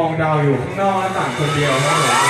มองดาวอยู่ข้างนอกต่างคนเดียวครับผม